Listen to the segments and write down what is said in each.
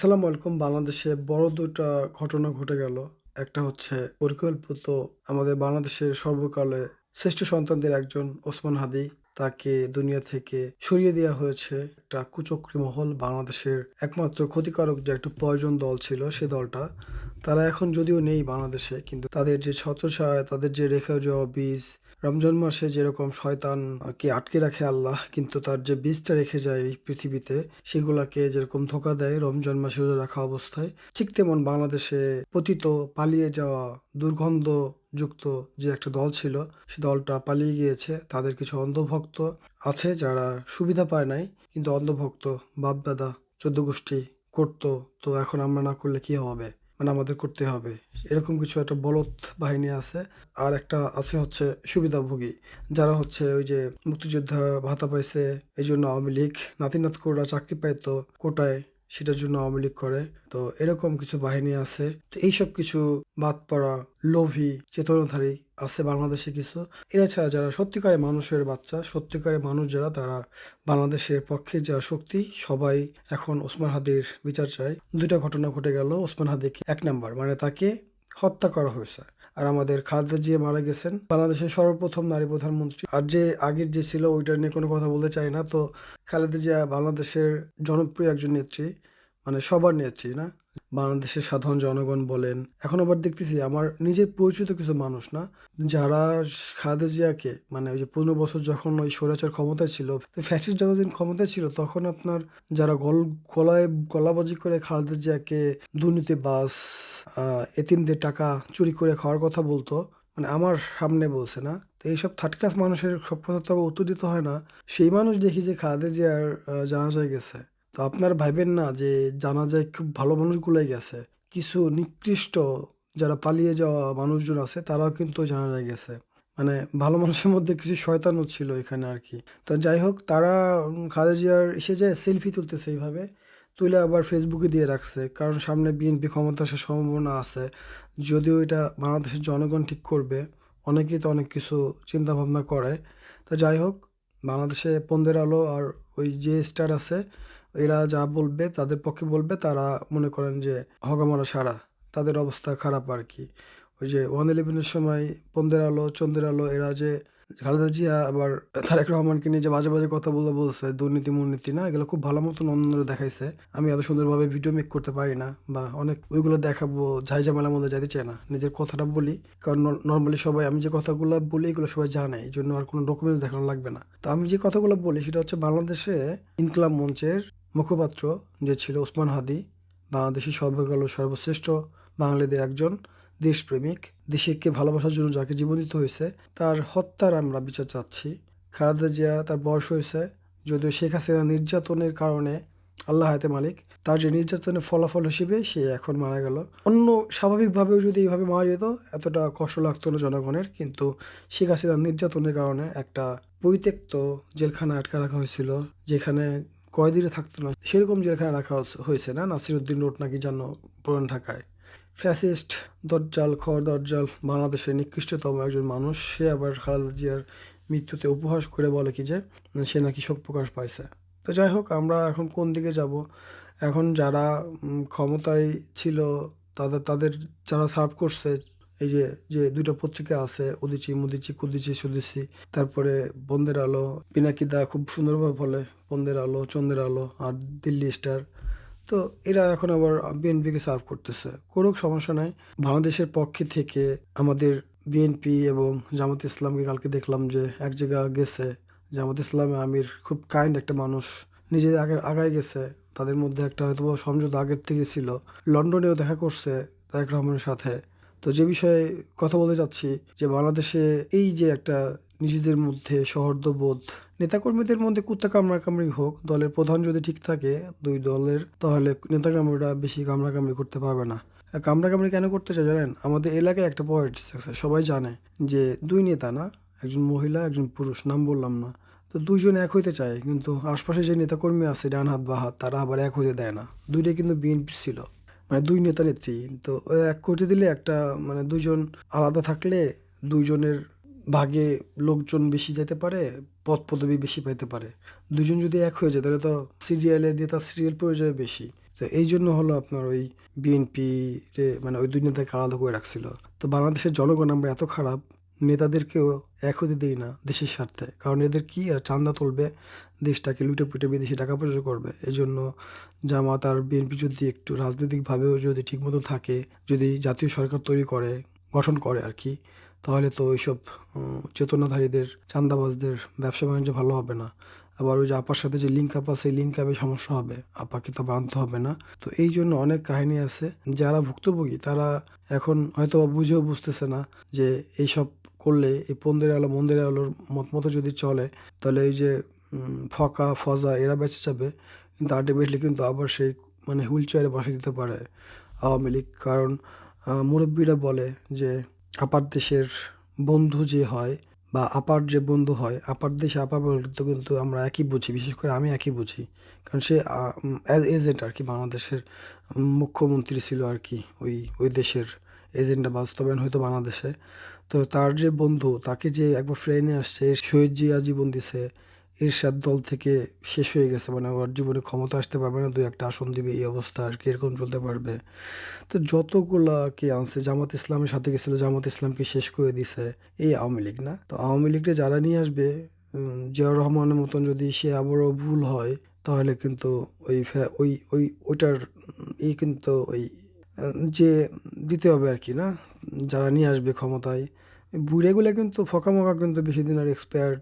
আসসালামু আলাইকুম। বাংলাদেশে বড় দুটা ঘটনা ঘটে গেল। একটা হচ্ছে পরিকল্পিত আমাদের বাংলাদেশের সর্বকালে শ্রেষ্ঠ সন্তানদের একজন ওসমান হাদি। তাকে দুনিয়া থেকে সরিয়ে দেওয়া হয়েছে একটা কুচক্রী মহল। বাংলাদেশের একমাত্র ক্ষতিকারক যে একটা পয়জন দল ছিল সে দলটা। তারা এখন যদিও নেই বাংলাদেশে, কিন্তু তাদের যে ছত্রছায়া, তাদের যে রেখে যাওয়া বীজ রমজান মাসে যেরকম শয়তান কে আটকে রাখে আল্লাহ, কিন্তু তার যে বীজটা রেখে যায় এই পৃথিবীতে, সেগুলাকে যেরকম ধোকা দেয় রমজান মাসে রোজা রাখা অবস্থায়, ঠিক তেমন বাংলাদেশে পতিত পালিয়ে যাওয়া দুর্গন্ধ যুক্ত যে একটা দল ছিল, সে দলটা পালিয়ে গিয়েছে। তাদের কিছু অন্ধভক্ত আছে যারা সুবিধা পায় নাই, কিন্তু অন্ধভক্ত বাপদাদা চোদ্দ গোষ্ঠী করতো, তো এখন আমরা না করলে কি হবে? মানে আমাদের করতে হবে। এরকম কিছু একটা বলদ বাহিনী আছে। আর একটা আছে হচ্ছে সুবিধাভোগী, যারা হচ্ছে ওই যে মুক্তিযোদ্ধা ভাতা পাইছে, এই জন্য আওয়ামী লীগ। নাতি নাতকুররা চাকরি পাইতো কোটায় সেটার জন্য আওয়ামী লীগ করে। তো এরকম কিছু বাহিনী আছে। তো এইসব কিছু বাদ পড়া লোভী, চেতনাধারী আছে বাংলাদেশে কিছু। এরা ছাড়া যারা সত্যিকারে মানুষের বাচ্চা সত্যিকারে মানুষ যারা, তারা বাংলাদেশের পক্ষে যা শক্তি, সবাই এখন ওসমান হাদির বিচার চায়। দুইটা ঘটনা ঘটে গেল, ওসমান হাদিকে এক নাম্বার মানে তাকে হত্যা করা হয়েছে। আর আমাদের খালেদা জিয়া মারা গেছেন, বাংলাদেশের সর্বপ্রথম নারী প্রধানমন্ত্রী। আর যে আগের যে ছিল, ওইটা নিয়ে কোনো কথা বলতে চাই না। তো খালেদা জিয়া বাংলাদেশের জনপ্রিয় একজন নেত্রী মানে সবার নেত্রী না? বাংলাদেশের সাধারণ জনগণ বলেন। এখন আবার দেখতেছি আমার নিজের পরিচিত কিছু মানুষ না যারা খালেদা জিয়াকে মানে ওই যে পনেরো বছর যখন ওই স্বৈরাচার ক্ষমতায় ছিল তো ফ্যাসিস্ট যতদিন ক্ষমতায় ছিল তখন আপনার যারা গল গলায় গলাবাজি করে খালেদা জিয়াকে দুর্নীতিবাস আহ, এতিমদের টাকা চুরি করে খাওয়ার কথা বলতো মানে আমার সামনে বলছে না। তো এইসব থার্ড ক্লাস মানুষের সব কথা তো উত্তর দিতে হয় না। সেই মানুষ দেখি যে খালেদা জিয়ার আহ, জানাজায় গেছে। তো আপনার ভাইবেন না যে জানা যায় খুব ভালো মানুষগুলোই গেছে। কিছু নিকৃষ্ট যারা পালিয়ে যাওয়া মানুষজন আছে, তারাও কিন্তু জানা যায় গেছে। মানে ভালো মানুষের মধ্যে কিছু শয়তানও ছিল এখানে আর কি তো যাই হোক, তারা খালেদা জিয়ার এসে যায়, সেলফি তুলতেছে এইভাবে। তুলে আবার ফেসবুকে দিয়ে রাখছে। কারণ সামনে বিএনপি ক্ষমতা আসার সম্ভাবনা আছে। যদিও এটা বাংলাদেশের জনগণ ঠিক করবে। অনেকেই তো অনেক কিছু চিন্তা ভাবনা করে। তো যাই হোক, বাংলাদেশে পন্দের আলো আর ওই যে স্টার আছে এরা যা বলবে, তাদের পক্ষে বলবে, তারা মনে করেন যে হগামারা সারা। তাদের অবস্থা খারাপ আর কি ওই যে ওয়ান ইলেভেনের সময় পন্দের আলো, চন্দ্রের আলো, এরা যে খালেদা জিয়া, আবার তারেক রহমানকে নিয়ে যে বাজে বাজে কথা বলে বলছে, দুর্নীতি, মুর্নীতি, না? এগুলো খুব ভালো মতন অন্যরা দেখাইছে। আমি এত সুন্দরভাবে ভিডিও মেক করতে পারি না, বা অনেক ওইগুলো দেখাবো ঝাই ঝামেলার মধ্যে যাইতে চাই না, নিজের কথাটা বলি। কারণ নর্মালি সবাই, আমি যে কথাগুলো বলি, এগুলো সবাই জানে, এই জন্য আর কোনো ডকুমেন্টস দেখানো লাগবে না। তো আমি যে কথাগুলো বলি, সেটা হচ্ছে বাংলাদেশে ইনকলাব মঞ্চের মুখপাত্র যে ছিল ওসমান হাদি, বাংলাদেশি সর্বকাল সর্বশ্রেষ্ঠ বাঙালিদের একজন দেশপ্রেমিক, দেশকে ভালোবাসার জন্য যাকে জীবন দিতে হয়েছে, তার হত্যার আমরা বিচার চাচ্ছি। খালেদা জিয়া তার বয়স হয়েছে, যদিও শেখ হাসিনা নির্যাতনের কারণে আল্লাহ হাতে মালিক, তার যে নির্যাতনের ফলাফল হিসেবে সে এখন মারা গেল। অন্য স্বাভাবিকভাবেও যদি এইভাবে মারা যেত, এতটা কষ্ট লাগতো না জনগণের, কিন্তু শেখ হাসিনার নির্যাতনের কারণে একটা পরিত্যক্ত জেলখানা আটকা রাখা হয়েছিল, যেখানে কয়দিনে থাকতো না। সেরকম জেলখানা রাখা হয়েছে না? নাসিরুদ্দিন রোড নাকি যেন পুরান ঢাকায়। ফ্যাসিস্ট দরজাল খর দরজাল বাংলাদেশের নিকৃষ্টতম একজন মানুষ। সে আবার খালেদা জিয়ার মৃত্যুতে উপহাস করে বলে কি যে, সে নাকি শোক প্রকাশ পাইছে। তো যাই হোক, আমরা এখন কোন দিকে যাব? এখন যারা ক্ষমতায় ছিল, তাদের তাদের যারা সার্ভ করছে এই যে যে দুটো পত্রিকা আছে উদিচি মুদিচি কুদিচি সুদিচি তারপরে বন্দের আলো পিনাকিদা খুব সুন্দরভাবে বলে, বন্দের আলো চন্দ্রের আলো আর দিল্লি স্টার। তো এরা এখন আবার বিএনপিকে সার্ভ করতেছে। করুক, সমস্যা নাই। বাংলাদেশের পক্ষে থেকে আমাদের বিএনপি এবং জামাত ইসলামকে কালকে দেখলাম যে এক জায়গা গেছে। জামাত ইসলামে আমির খুব কাইন্ড একটা মানুষ। নিজে আগে, আগায় গেছে। তাদের মধ্যে একটা হয়তো সমঝোতা আগের থেকে ছিল। লন্ডনেও দেখা করছে তারেক রহমানের সাথে। তো যে বিষয়ে কথা বলতে চাচ্ছি যে বাংলাদেশে এই যে একটা নিজেদের মধ্যে সহর্দবোধ, নেতাকর্মীদের মধ্যে কুত্তা কামড়াকামড়ি হোক, দলের প্রধান যদি ঠিক থাকে, দুই দলের, তাহলে নেতাকামড়িরা বেশি কামড়াকামড়ি করতে পারবে না। কামড়াকামড়ি কেন করতে চায় জানেন? আমাদের এলাকায় একটা পলিটিক্স আছে, সবাই জানে যে দুই নেতা না, একজন মহিলা, একজন পুরুষ, নাম বললাম না। তো দুইজন এক হইতে চায়, কিন্তু আশপাশে যে নেতাকর্মী আছে ডান হাত, বা হাত, তারা আবার এক হইতে দেয় না। দুইটাই কিন্তু বিএনপি ছিল। মানে দুই নেতা নেত্রী তো এক কোটি দিলে একটা মানে দুজন আলাদা থাকলে দুজনের ভাগে লোকজন বেশি যেতে পারে পদ পদবি বেশি পাইতে পারে। দুজন যদি এক হয়ে যায়, তাহলে তো সিরিয়ালে নেতা সিরিয়াল পড়ে বেশি। তো এই জন্য হলো আপনার ওই বিএনপি মানে ওই দুই নেতাকে আলাদা করে রাখছিল। তো বাংলাদেশের জনগণ আমরা এত খারাপ, নেতাদেরকেও এক হতে দিই না দেশের স্বার্থে। কারণ এদের কি? আর চান্দা তুলবে, দেশটাকে লুটে পুটে বিদেশি টাকা পয়সা করবে। এই জন্য জামাত আর বিএনপি যদি একটু রাজনৈতিকভাবেও যদি ঠিকমতো থাকে, যদি জাতীয় সরকার তৈরি করে, গঠন করে আর কি, তাহলে তো ওইসব চেতনাধারীদের চান্দাবাজদের ব্যবসা বাণিজ্য ভালো হবে না। আবার ওই যে আপার সাথে যে লিঙ্ক আপ আছে লিঙ্ক আপে সমস্যা হবে, আপাকে তো বাঁধতে হবে না। তো এই জন্য অনেক কাহিনী আছে, যারা ভুক্তভোগী, তারা এখন হয়তো বুঝেও বুঝতেছে না যে এইসব করলে এই পন্দের আলো, মন্দির আলোর মত মতো যদি চলে, তাহলে এই যে ফকা, ফজা এরা বেঁচে যাবে। কিন্তু আলটিমেটলি কিন্তু আবার সেই মানে হুইল চেয়ারে বসে দিতে পারে আওয়ামী লীগ। কারণ মুরব্বীরা বলে যে, আপার দেশের বন্ধু যে হয় বা আপার যে বন্ধু হয়, আপার দেশে আপা বলতে কিন্তু আমরা একই বুঝি, বিশেষ করে আমি একই বুঝি। কারণ সে এজেন্ট আর কি, বাংলাদেশের মুখ্যমন্ত্রী ছিল আর কি, ওই ওই দেশের এজেন্টটা বাস্তবায়ন হয়তো বাংলাদেশে। তো তার যে বন্ধু তাকে যে একবার ফ্রেনে আসছে শহীদ জিয়া জীবন দিছে এরশাদ দল থেকে শেষ হয়ে গেছে মানে ওর জীবনে ক্ষমতা আসতে পারবে না দুই একটা আসন দিবে এই অবস্থা আর কি এরকম চলতে পারবে। তো যতগুলা কে আনছে জামাত ইসলামের সাথে গেছিল জামাত ইসলামকে শেষ করে দিছে এই আওয়ামী লীগ না? তো আওয়ামী লীগকে যারা নিয়ে আসবে জিয়াউর রহমানের মতন যদি সে আবারও ভুল হয় তাহলে কিন্তু ওই ওই ওই ওইটার উম, ই কিন্তু ওই যে দিতে হবে আর কি, না? যারা নিয়ে আসবে ক্ষমতায়। বুড়েগুলো কিন্তু ফকা মকা কিন্তু বেশি দিন আর এক্সপায়ার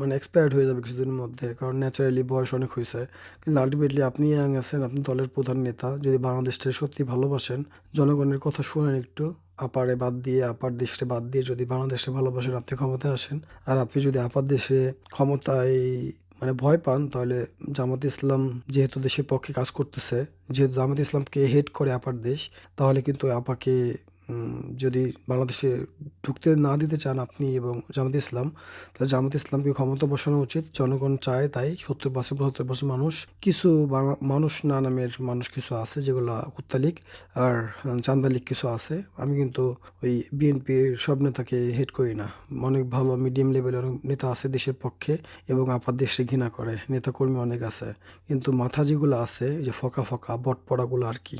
মানে এক্সপায়ার্ড হয়ে যাবে কিছুদিনের মধ্যে, কারণ ন্যাচারালি বয়স অনেক হয়েছে। কিন্তু আলটিমেটলি আপনি ইয়াং আছেন, আপনি দলের প্রধান নেতা, যদি বাংলাদেশটা সত্যি ভালোবাসেন, জনগণের কথা শুনেন একটু, আপারে বাদ দিয়ে, আপার দেশে বাদ দিয়ে যদি বাংলাদেশে ভালোবাসেন, আপনি ক্ষমতায় আসেন। আর আপনি যদি আপার দেশে ক্ষমতায় মানে ভয় পান, তাহলে জামাত ইসলাম যেহেতু দেশের পক্ষে কাজ করতেছে, যেহেতু জামাত ইসলামকে হেড করে আপার দেশ, তাহলে কিন্তু আপাকে যদি বাংলাদেশে ঢুকতে না দিতে চান আপনি এবং জামাত ইসলাম, তাহলে জামাত ইসলামকে ক্ষমতা বসানো উচিত। জনগণ চায় তাই সত্তর পার্সেন্ট, পঁচাত্তর পার্সেন্ট মানুষ, কিছু মানুষ না নামের মানুষ কিছু আছে যেগুলো কুত্তালিক আর চান্দালিক কিছু আছে। আমি কিন্তু ওই বিএনপির সব নেতাকে হেড করি না। অনেক ভালো মিডিয়াম লেভেলের অনেক নেতা আছে দেশের পক্ষে এবং আপার দেশে ঘৃণা করে। নেতাকর্মী অনেক আছে। কিন্তু মাথা যেগুলো আছে যে ফকা ফকা, বটপড়াগুলো আর কি।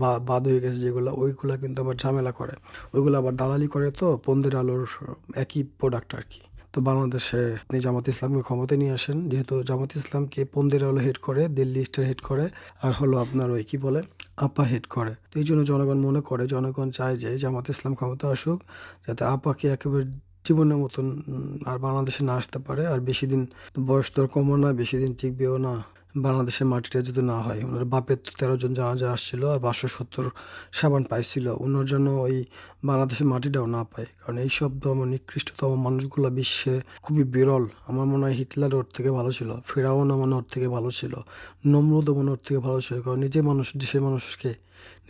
বা বাদ হয়ে গেছে যেগুলো, ওইগুলো কিন্তু আবার ঝামেলা করে। ওইগুলো আবার দালালি করে তো পন্দের আলোর একই প্রোডাক্ট আর কি। তো বাংলাদেশে আপনি জামাত ইসলামকে ক্ষমতায় নিয়ে আসেন, যেহেতু জামাত ইসলামকে পন্দের আলো হেড করে, দিল্লি স্টার হেড করে, আর হলো আপনার ওই কি বলে, আপা হেড করে। তো এই জন্য জনগণ মনে করে, জনগণ চায় যে জামাত ইসলাম ক্ষমতা আসুক, যাতে আপাকে একেবারে জীবনের মতন আর বাংলাদেশে না আসতে পারে, আর বেশি দিন বয়স তোর কমও না, বেশি দিন টিকবেও না। বাংলাদেশের মাটিটা যদি না হয়, ওনার বাপের তো তেরো জন জাহাজে আসছিল আর পাঁচশো সত্তর সাবান পাইছিল। ওনার জন্য ওই বাংলাদেশের মাটিটাও না পায়। কারণ এই এইসব ধর্ম নিকৃষ্টতম মানুষগুলো বিশ্বে খুবই বিরল। আমার মনে হয় হিটলার ওর থেকে ভালো ছিল ফেরাওনা মনে ওর থেকে ভালো ছিল, নমরুদও মনে ওর থেকে ভালো ছিল। কারণ নিজের মানুষ, দেশের মানুষকে,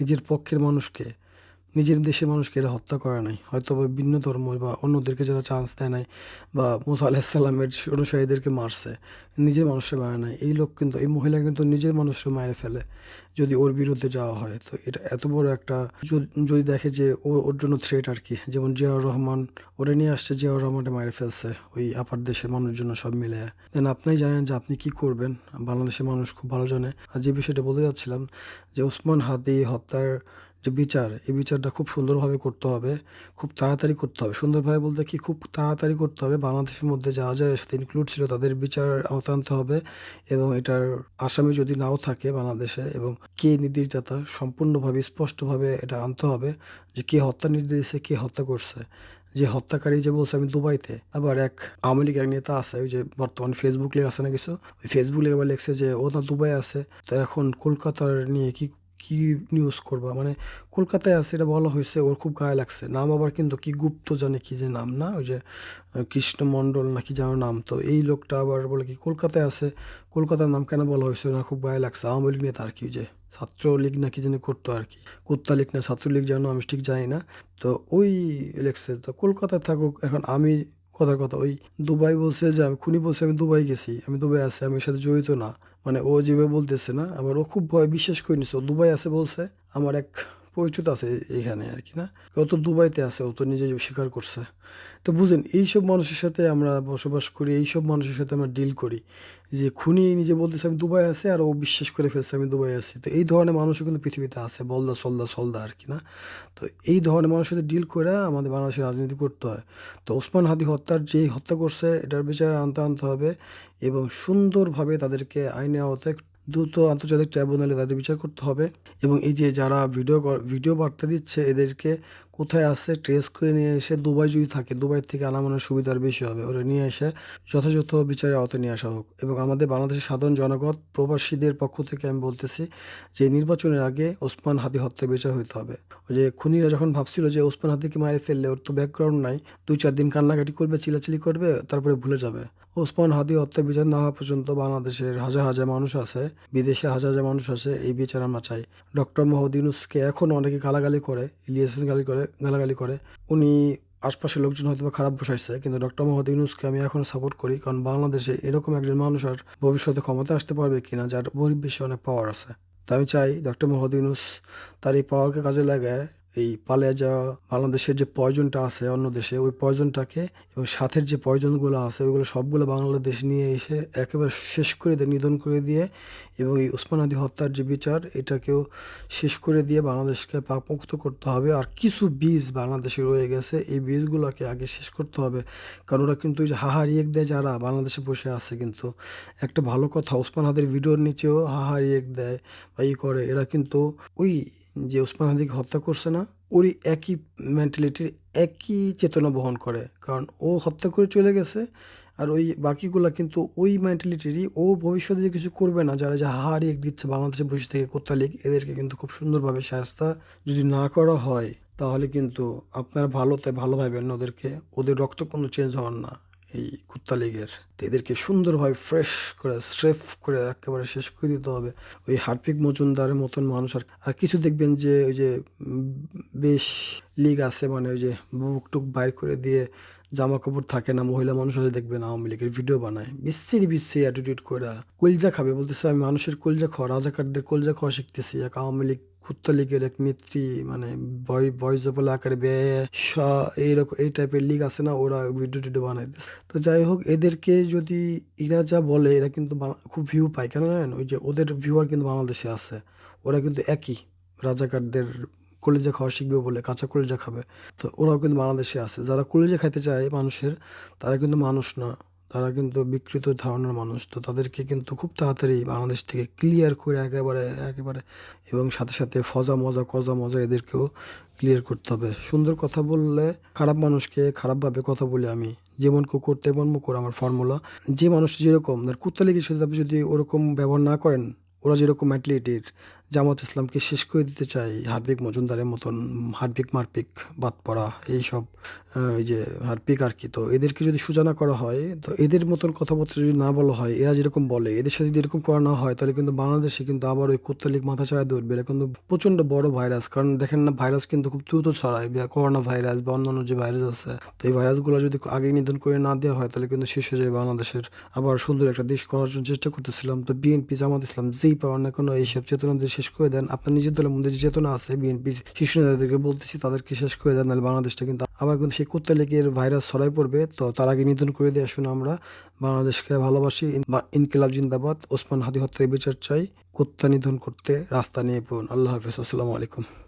নিজের পক্ষের মানুষকে নিজের দেশের মানুষকে এরা হত্যা করে নাই। হয়তো বা ভিন্ন ধর্ম বা অন্যদেরকে যারা চান্স দেয় নাই বা মুসা আলাহিসাল্লামের অনুসারীদেরকে মারছে, নিজের মানুষকে মারে নাই। এই লোক কিন্তু, এই মহিলা কিন্তু নিজের মানুষকে মারে ফেলে যদি ওর বিরুদ্ধে যাওয়া হয়। তো এটা এত বড় একটা যদি- দেখে যে ও, ওর জন্য থ্রেট আর কি। যেমন জিয়াউর রহমান, ওরে নিয়ে আসছে জিয়াউর রহমানকে মারে ফেলছে ওই আপার দেশের মানুষজন সব মিলে দেন আপনি জানেন যে আপনি কি করবেন। বাংলাদেশের মানুষ খুব ভালো জানে। আর যে বিষয়টা বলতে যাচ্ছিলাম যে ওসমান হাদি হত্যার যে বিচার, এই বিচারটা খুব সুন্দরভাবে করতে হবে, খুব তাড়াতাড়ি করতে হবে। সুন্দরভাবে বলতে কি, খুব তাড়াতাড়ি করতে হবে। বাংলাদেশের মধ্যে যারা যারা সাথে ইনক্লুড ছিল তাদের বিচার আওতা আনতে হবে এবং এটার আসামি যদি নাও থাকে বাংলাদেশে এবং কে নির্দেশদাতা, সম্পূর্ণভাবে, স্পষ্টভাবে এটা আনতে হবে যে কে হত্যা নির্দেশ দিয়েছে কে হত্যা করছে। যে হত্যাকারী যে বলছে, আমি দুবাইতে, আবার এক আওয়ামী লীগ এক নেতা আছে, ওই যে বর্তমান ফেসবুক লেগে আছে না কিছু? ওই ফেসবুক লেগে আবার লেখছে যে ও না দুবাই আছে, তো এখন কলকাতার নিয়ে কি কি নিউজ করবা? মানে কলকাতায় আছে, এটা বলা হয়েছে, ওর খুব গায়ে লাগছে। নাম আবার কিন্তু কি গুপ্ত জানে কি যে নাম, না? ওই যে কৃষ্ণ মণ্ডল নাকি যেন নাম। তো এই লোকটা আবার বলে কি, কলকাতায় আছে, কলকাতার নাম কেন বলা হয়েছে? ওনার খুব গায়ে লাগছে। আওয়ামী লীগ নেতা আর কি যে, ছাত্রলীগ নাকি যেন করতো আর কি। কুত্তালীগ না, ছাত্রলীগ যেন, আমি ঠিক জানি না। তো ওই লেখছে, তো কলকাতায় থাকুক, এখন আমি কথার কথা, ওই দুবাই বলছে যে, আমি খুনি বলছে, আমি দুবাই গেছি, আমি দুবাই আছি, আমি সাথে জড়িত না। মানে ও যেভাবে বলতেছে না, আবার ও খুব ভয়, বিশ্বাস করে নিছে ও দুবাই আছে বলছে, আমার এক পরিচিত আছে এখানে আর কি না? ও তো দুবাইতে আছে ও তো নিজে স্বীকার করছে। তো বুঝেন, এইসব মানুষের সাথে আমরা বসবাস করি, এইসব মানুষের সাথে আমরা ডিল করি যে খুনি নিজে বলতেছে, আমি দুবাই আছে আর ও বিশ্বাস করে ফেলছে, আমি দুবাই আছি। তো এই ধরনের মানুষও কিন্তু পৃথিবীতে আছে, বলদা সলদা সলদা আর কি না? তো এই ধরনের মানুষের সাথে ডিল করে আমাদের বাংলাদেশের রাজনীতি করতে হয়। তো ওসমান হাদি হত্যার যেই হত্যা করছে, এটার বিচারে আনতে আনতে হবে এবং সুন্দরভাবে তাদেরকে আইনে আওতায় দ্রুত আন্তর্জাতিক ট্রাইব্যুনালে তাদের বিচার করতে হবে এবং এই যে যারা ভিডিও ভিডিও বার্তা দিচ্ছে এদেরকে কোথায় আছে? ট্রেস করে নিয়ে এসে দুবাই যদি থাকে, দুবাই থেকে আনা মনে সুবিধার বেশি হবে। ওরা নিয়ে এসে যথাযথ বিচারের আওতায় নিয়ে আসা হোক। এবং আমাদের বাংলাদেশের সাধারণ জনগণ, প্রবাসীদের পক্ষ থেকে আমি বলতেছি যে নির্বাচনের আগে ওসমান হাদি হত্যার বিচার হইতে হবে। ওই যে খুনিরা যখন ভাবছিল যে ওসমান হাদিকে মারে ফেললে, ওর তো ব্যাকগ্রাউন্ড নাই। দুই চার দিন কান্নাকাটি করবে, চিলাচিলি করবে, তারপরে ভুলে যাবে। ওসমান হাদি হত্যা বিচার না হওয়া পর্যন্ত বাংলাদেশের হাজার হাজার মানুষ আছে, বিদেশে হাজার হাজার মানুষ আছে, এই বিচার আমরা চাই। ডক্টর মোহাম্মদ ইউনুসকে এখন অনেকে গালাগালি করে ইলিয়াস গালি করে গালাগালি করে। উনি আশপাশের লোকজন হয়তো খারাপ বসাইছে, কিন্তু ডক্টর মোহাম্মদ ইউনুসকে আমি এখন সাপোর্ট করি, কারণ বাংলাদেশে এরকম একজন মানুষ আর ভবিষ্যতে ক্ষমতা আসতে পারবে কিনা, যার বহির্বিশ্বে অনেক পাওয়ার আছে। তো আমি চাই ডক্টর মোহাম্মদ ইউনুস তার এই পাওয়ারকে কাজে লাগায় এই পালিয়ে যাওয়া বাংলাদেশের যে পয়জনটা আছে অন্য দেশে, ওই পয়জনটাকে এবং সাথের যে পয়জনগুলো আছে, ওইগুলো সবগুলো বাংলাদেশ নিয়ে এসে একেবারে শেষ করে দিয়ে, নিধন করে দিয়ে এবং এই উসমান আদি হত্যার যে বিচার, এটাকেও শেষ করে দিয়ে বাংলাদেশকে পাকমুক্ত করতে হবে। আর কিছু বীজ বাংলাদেশে রয়ে গেছে, এই বীজগুলোকে আগে শেষ করতে হবে। কারণ ওরা কিন্তু ওই যে হাহারিয়েক দেয় যারা বাংলাদেশে বসে আছে কিন্তু। একটা ভালো কথা ওসমান হাদের ভিডিওর নিচেও হাহারিয়েক দেয় বা ই করে, এরা কিন্তু ওই যে ওসমান হাদিকে হত্যা করছে না, ওরই একই মেন্টালিটির একই চেতনা বহন করে। কারণ ও হত্যা করে চলে গেছে, আর ওই বাকিগুলা কিন্তু ওই মেন্টালিটিরই ও ভবিষ্যতে যে কিছু করবে না, যারা যা এক দিচ্ছে বাংলাদেশে বসে থেকে কোথা লিগ, এদেরকে কিন্তু খুব সুন্দরভাবে শাস্তা যদি না করা হয়, তাহলে কিন্তু আপনারা ভালোতে ভালো ভাবেন ওদেরকে, ওদের রক্ত কোনো চেঞ্জ হওয়ার না। এই কুত্তা লীগের। তো এদেরকে সুন্দরভাবে ফ্রেশ করে স্রেফ করে একেবারে শেষ করে দিতে হবে। ওই হার্পিক মজুমদারের মতন মানুষ আর আর কিছু দেখবেন যে ওই যে বেশ লিগ আছে মানে ওই যে বুক টুক বাইর করে দিয়ে জামা কাপড় থাকে না, মহিলা মানুষ আছে দেখবেন আওয়ামী লীগের ভিডিও বানায়। বিচ্ছিরি বিচ্ছিরি অ্যাটিটিউড করে কলজা খাবে। বলতেছে, আমি মানুষের কলজা খাওয়া, রাজাকারদের কলজা খাওয়া শিখতেছি। এক আওয়ামী লীগ, কুত্তা লীগের এক নেত্রী মানে বয় বয়স বলে আকারে এইরকম, এই টাইপের লিগ আছে না, ওরা ভিডিও টিডিও বানাইতেছে। তো যাই হোক, এদেরকে যদি এরা যা বলে, এরা কিন্তু খুব ভিউ পায়। কেন জানেন? ওই যে ওদের ভিউয়ার কিন্তু বাংলাদেশে আছে। ওরা কিন্তু একই রাজাকারদের কলিজা খাওয়া শিখবে বলে, কাঁচা কলিজা খাবে। তো ওরাও কিন্তু বাংলাদেশে আছে। যারা কলিজা খাইতে চায় মানুষের, তারা কিন্তু মানুষ না। তারা কিন্তু বিকৃত ধারণার মানুষ। তো তাদেরকে কিন্তু খুব তাড়াতাড়ি বাংলাদেশ থেকে ক্লিয়ার করে একেবারে একেবারে এবং সাথে সাথে ফজা মজা, কজা মজা এদেরকেও ক্লিয়ার করতে হবে। সুন্দর কথা বললে খারাপ মানুষকে খারাপভাবে কথা বলি আমি। যেমন কুকুর, তেমন মুকুর আমার ফর্মুলা যে মানুষ যেরকম আর কুত্তা লেগে আপনি যদি ওরকম ব্যবহার না করেন, ওরা যেরকম ম্যাটলিটির জামাত ইসলামকে শেষ করে দিতে চায় হার্পিক মজুমদারের মতন হার্পিক মারপিক, বাদ পড়া, এইসব এই যে হার্পিক আর কি। তো এদেরকে যদি সূচনা করা হয়, তো এদের মতন কথাবার্তা যদি না বলা হয়, এরা যেরকম বলে, এদের সাথে যদি এরকম করা না হয়, তাহলে কিন্তু বাংলাদেশে কিন্তু আবার ওই কুত্তালিক মাথা ছাড়া দৌড়বে। এটা কিন্তু প্রচণ্ড বড় ভাইরাস। কারণ দেখেন না, ভাইরাস কিন্তু খুব দ্রুত ছড়ায়, বা করোনা ভাইরাস বা অন্যান্য যে ভাইরাস আছে। তো এই ভাইরাসগুলো যদি আগে নিধন করে না দেওয়া হয়, তাহলে কিন্তু শেষ হয়ে যায় বাংলাদেশের আবার সুন্দর একটা দেশ করার জন্য চেষ্টা করতেছিলাম। তো বিএনপি, জামাত ইসলাম যেই পাওয়ার না কোনো, এইসব চেতনাদের শেষ করে দেন। আপনার নিজের দলের মধ্যে যে চেতনা আছে, বিএনপির শীর্ষ নেতাদেরকে বলতেছি, তাদেরকে শেষ করে দেন, নাহলে বাংলাদেশটা কিন্তু আবার কিন্তু সেই কুত্তা লেগের ভাইরাস ছড়াই পড়বে। তো তার আগে নিধন করে দিয়ে আসুন আমরা। বাংলাদেশকে ভালোবাসি। ইন- ইনকিলাব জিন্দাবাদ। ওসমান হাদি হত্যার বিচার চাই। কুত্তা নিধন করতে রাস্তা নিয়ে পড়ুন। আল্লাহ হাফিজ। আসসালামু আলাইকুম।